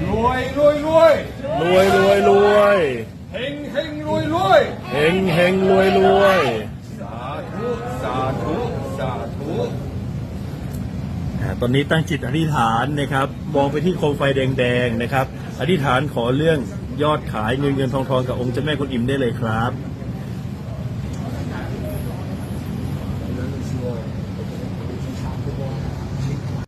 รงขอให้สำเร็จขอให้เฮงเฮงเฮงรวยรวยรวยรวยรวยรวยเฮงเฮงรวยรวยเฮงเฮงรวยรวยสาธุสาธุสาธุอ่าตอนนี้ตั้งจิตอธิษฐานนะครับ มองไปที่โคมไฟแดงๆนะครับ อธิษฐานขอเรื่องยอดขายเงินเงินทองทองกับองค์เจ้าแม่กุนอิมได้เลยครับ